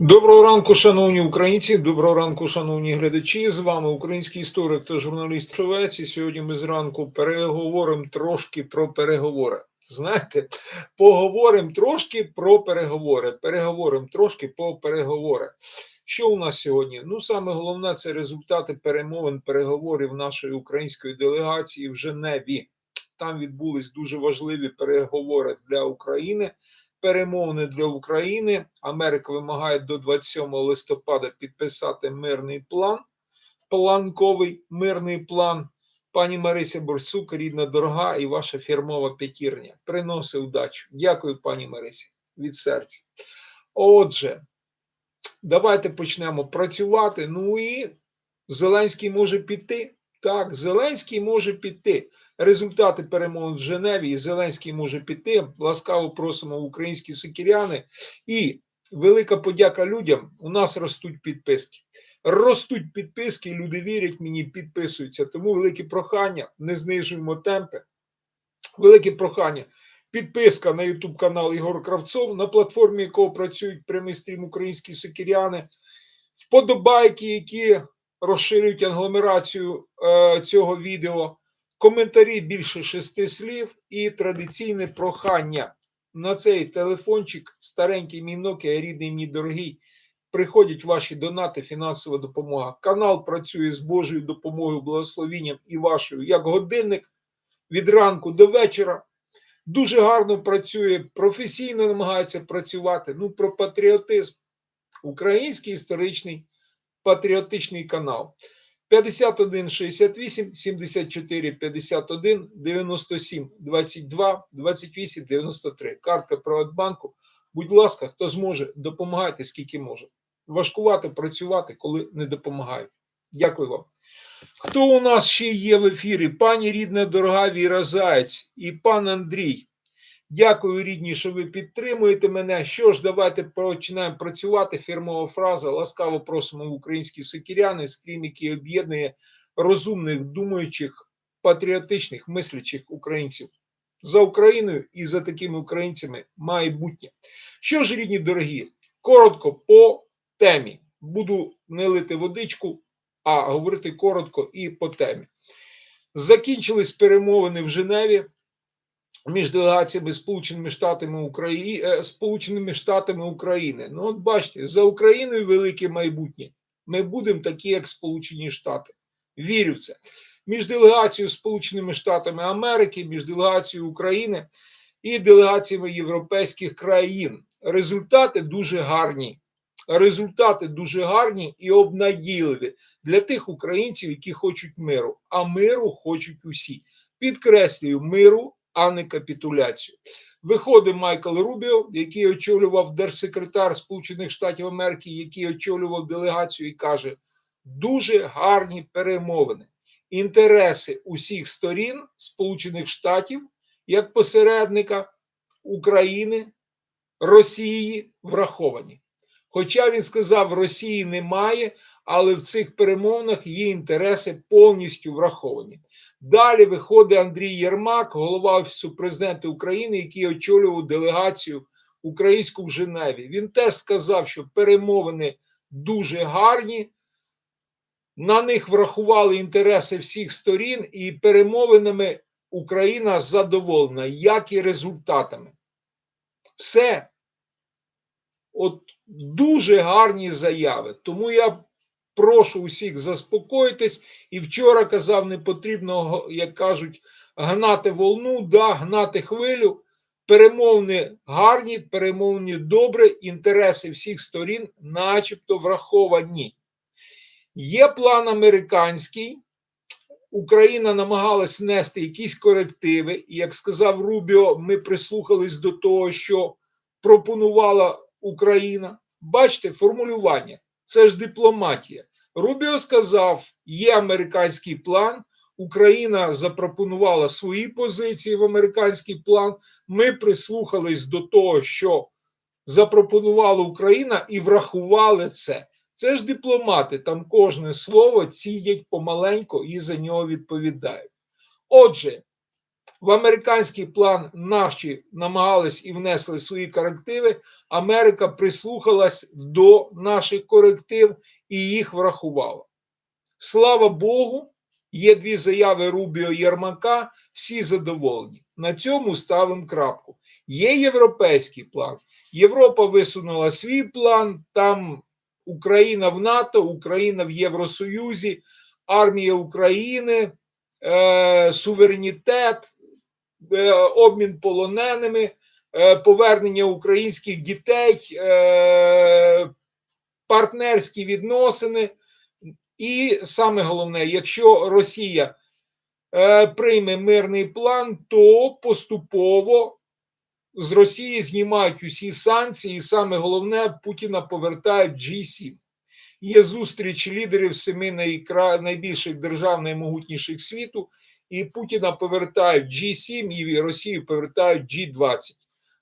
Доброго ранку, шановні українці. Доброго ранку, шановні глядачі. З вами український історик та журналіст Шовець. І сьогодні ми зранку переговоримо трошки про переговори. Знаєте, поговоримо трошки про переговори. Переговоримо трошки про переговори. Що у нас сьогодні? Ну, саме головне це результати перемовин переговорів нашої української делегації в Женеві. Там відбулись дуже важливі переговори для України перемовини для України. Америка вимагає до 27 листопада підписати мирний план, планковий мирний план. Пані Марися Борсук, рідна дорога і ваша фірмова п'ятірня. Приносить удачу. Дякую, пані Марисі, від серця. Отже, давайте почнемо працювати. Ну і Зеленський може піти. Так, Зеленський може піти. Результати перемовин в Женеві. і Зеленський може піти. Ласкаво просимо українські сокіряни. І велика подяка людям. У нас ростуть підписки. Ростуть підписки, люди вірять мені, підписуються. Тому велике прохання, не знижуємо темпи. Велике прохання. Підписка на YouTube канал Ігор Кравцов, на платформі якого працюють прямий стрім українські сокіряни. Вподобайки, які розширюють агломерацію е, цього відео, коментарі більше шести слів і традиційне прохання на цей телефончик, старенький мій Nokia, рідний мій дорогий. Приходять ваші донати, фінансова допомога. Канал працює з Божою допомогою, благословінням і вашою як годинник від ранку до вечора. Дуже гарно працює, професійно намагається працювати. Ну, про патріотизм. Український історичний патріотичний канал. 51 68 74 51 97 22 28 93. Картка Приватбанку. Будь ласка, хто зможе, допомагайте скільки може. Важкувато працювати, коли не допомагають. Дякую вам. Хто у нас ще є в ефірі? Пані рідна, дорога Віра Заєць і пан Андрій. Дякую, рідні, що ви підтримуєте мене. Що ж, давайте починаємо працювати. Фірмова фраза. Ласкаво просимо українські сокіряни, стрім, який об'єднує розумних, думаючих, патріотичних, мислячих українців. За Україною і за такими українцями майбутнє. Що ж, рідні дорогі, коротко по темі. Буду не лити водичку, а говорити коротко і по темі. Закінчились перемовини в Женеві між делегаціями Сполученими Штатами України, Сполученими Штатами України. Ну, от бачите, за Україною велике майбутнє. Ми будемо такі, як Сполучені Штати. Вірю в це. Між делегацією Сполученими Штатами Америки, між делегацією України і делегаціями європейських країн. Результати дуже гарні. Результати дуже гарні і обнадійливі для тих українців, які хочуть миру. А миру хочуть усі. Підкреслюю, миру а не капітуляцію. Виходить Майкл Рубіо, який очолював держсекретар Сполучених Штатів Америки, який очолював делегацію, і каже: дуже гарні перемовини. Інтереси усіх сторін Сполучених Штатів як посередника України, Росії враховані. Хоча він сказав, Росії немає, але в цих перемовинах є інтереси повністю враховані. Далі виходить Андрій Єрмак, голова Офісу президента України, який очолював делегацію українську в Женеві. Він теж сказав, що перемовини дуже гарні. На них врахували інтереси всіх сторін, і перемовинами Україна задоволена, як і результатами. Все. От дуже гарні заяви. Тому я прошу усіх заспокоїтись. І вчора казав, не потрібно, як кажуть, гнати волну, да, гнати хвилю. Перемовни гарні, перемовні добрі, інтереси всіх сторін, начебто враховані. Є план американський. Україна намагалась внести якісь корективи, і як сказав Рубіо, ми прислухались до того, що пропонувала Україна. Бачите, формулювання це ж дипломатія. Рубіо сказав: є американський план. Україна запропонувала свої позиції в американський план. Ми прислухались до того, що запропонувала Україна, і врахували це. Це ж дипломати, там кожне слово цідять помаленько і за нього відповідають. Отже, В американський план наші намагались і внесли свої корективи. Америка прислухалась до наших коректив і їх врахувала. Слава Богу, є дві заяви Рубіо Єрмака, всі задоволені. На цьому ставимо крапку. Є європейський план. Європа висунула свій план. Там Україна в НАТО, Україна в Євросоюзі, армія України, е, суверенітет, обмін полоненими, е, повернення українських дітей, е, партнерські відносини. І саме головне, якщо Росія е, прийме мирний план, то поступово з Росії знімають усі санкції, і саме головне, Путіна повертають G7. Є зустріч лідерів семи найкра... найбільших держав, наймогутніших світу, і Путіна повертають G7, і Росію повертають G20.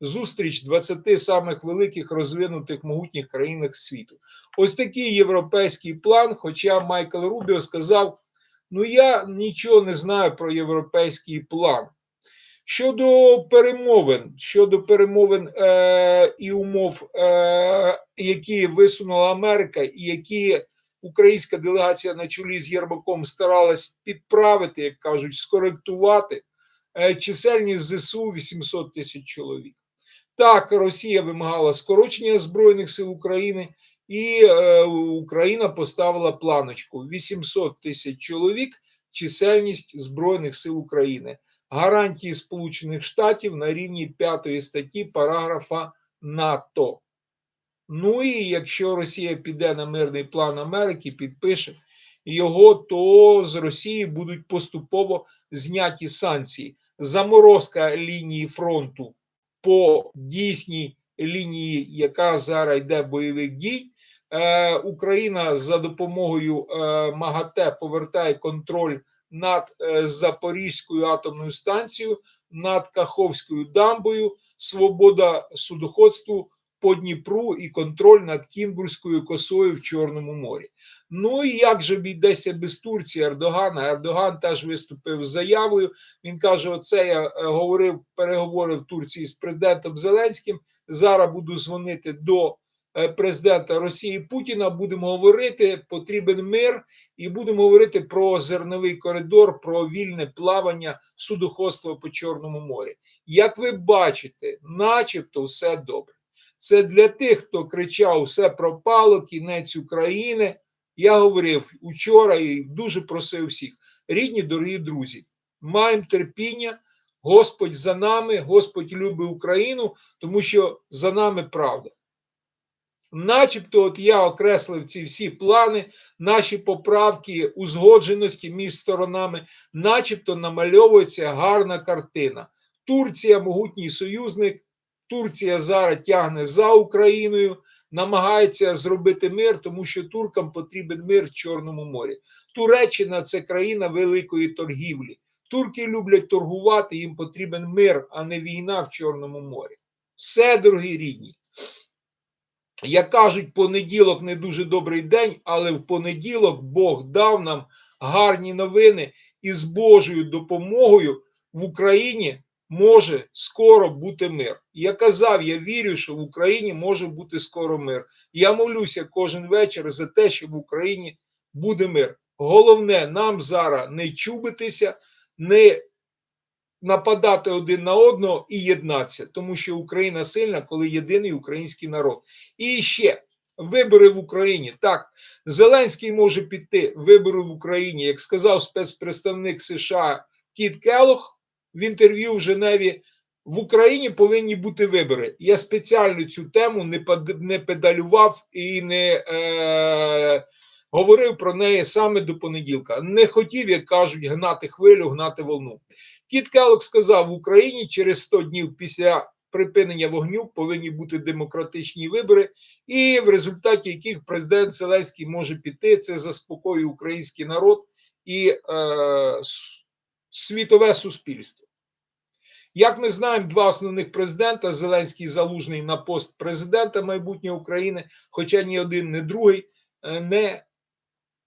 Зустріч 20 самих великих розвинутих могутніх країнах світу. Ось такий європейський план. Хоча Майкл Рубіо сказав: ну я нічого не знаю про європейський план. Щодо перемовин, щодо перемовин е, і умов, е, які висунула Америка, і які українська делегація на чолі з Єрмаком старалась підправити, як кажуть, скоректувати, е, чисельність ЗСУ 800 тисяч чоловік. Так, Росія вимагала скорочення Збройних сил України, і е, Україна поставила планочку: 800 тисяч чоловік, чисельність Збройних сил України гарантії Сполучених Штатів на рівні 5 статті параграфа НАТО. Ну і якщо Росія піде на мирний план Америки, підпише його, то з Росії будуть поступово зняті санкції. Заморозка лінії фронту по дійсній лінії, яка зараз йде бойових дій. Е, Україна за допомогою е, МАГАТЕ повертає контроль над е, Запорізькою атомною станцією, над Каховською дамбою, свобода судоходству по Дніпру і контроль над Кінбурзькою косою в Чорному морі. Ну і як же обійдеться без Турції Ердогана? Ердоган теж виступив з заявою. Він каже: Оце я говорив, переговори в Турції з президентом Зеленським. Зараз буду дзвонити до. Е, президента Росії Путіна будемо говорити, потрібен мир, і будемо говорити про зерновий коридор, про вільне плавання судоходства по Чорному морі. Як ви бачите, начебто все добре. Це для тих, хто кричав: все пропало, кінець України. Я говорив учора і дуже просив всіх, рідні, дорогі друзі, маємо терпіння. Господь за нами, Господь любить Україну, тому що за нами правда. Начебто, от я окреслив ці всі плани, наші поправки, узгодженості між сторонами, начебто намальовується гарна картина. Турція, могутній союзник. Турція зараз тягне за Україною, намагається зробити мир, тому що туркам потрібен мир в Чорному морі. Туреччина це країна великої торгівлі. Турки люблять торгувати, їм потрібен мир, а не війна в Чорному морі. Все, дорогі рідні. Як кажуть, понеділок не дуже добрий день, але в понеділок Бог дав нам гарні новини, і з Божою допомогою в Україні може скоро бути мир. Я казав, я вірю, що в Україні може бути скоро мир. Я молюся кожен вечір за те, що в Україні буде мир. Головне, нам зараз не чубитися, не нападати один на одного і єднатися, тому що Україна сильна, коли єдиний український народ. І ще вибори в Україні. Так, Зеленський може піти вибори в Україні, як сказав спецпредставник США Кіт Келох в інтерв'ю в Женеві. В Україні повинні бути вибори. Я спеціально цю тему не не педалював і не е, говорив про неї саме до понеділка. Не хотів, як кажуть, гнати хвилю, гнати волну. Кіт Келлок сказав, в Україні через 100 днів після припинення вогню повинні бути демократичні вибори, і в результаті яких президент Зеленський може піти. Це заспокоює український народ і е, світове суспільство. Як ми знаємо, два основних президента Зеленський Залужний на пост президента майбутньої України, хоча ні один, ні другий е, не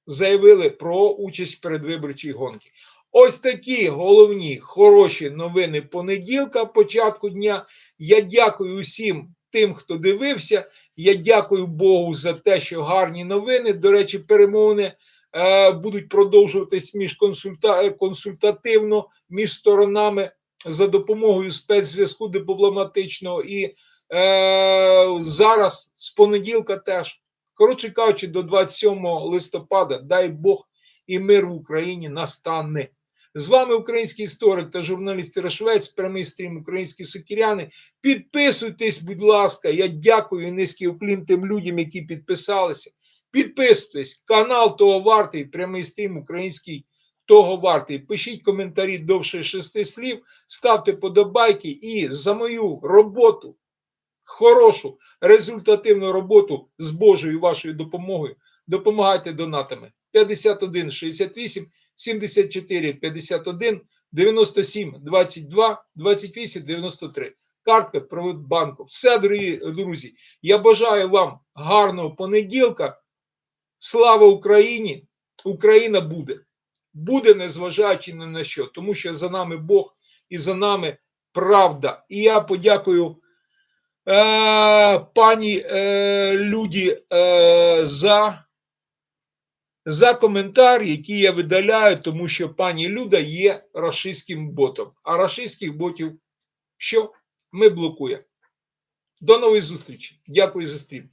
заявили про участь передвиборчій гонці. Ось такі головні хороші новини понеділка, початку дня. Я дякую усім тим, хто дивився. Я дякую Богу за те, що гарні новини. До речі, перемовини е, будуть продовжуватись між консульта, е, консультативно між сторонами за допомогою спецзв'язку дипломатичного. І е, зараз з понеділка теж. Коротше кажучи, до 27 листопада, дай Бог, і мир в Україні настане. З вами український історик та журналіст Ірошвець, прямий стрім Українські сокіряни. Підписуйтесь, будь ласка. Я дякую низький уклін тим людям, які підписалися. Підписуйтесь, канал того вартий, прямий стрім український того вартий. Пишіть коментарі довше шести слів, ставте подобайки і за мою роботу, хорошу, результативну роботу з Божою вашою допомогою. Допомагайте донатами. 51 68 74 51 97 22 28 93. Картка Приватбанку. Все, дорогі друзі. Я бажаю вам гарного понеділка. Слава Україні! Україна буде. Буде, незважаючи ні на що, тому що за нами Бог і за нами правда. І я подякую е, пані е, Люді е, за за коментар, який я видаляю, тому що пані Люда є рашистським ботом. А рашистських ботів що? Ми блокуємо. До нової зустрічі. Дякую за стрім.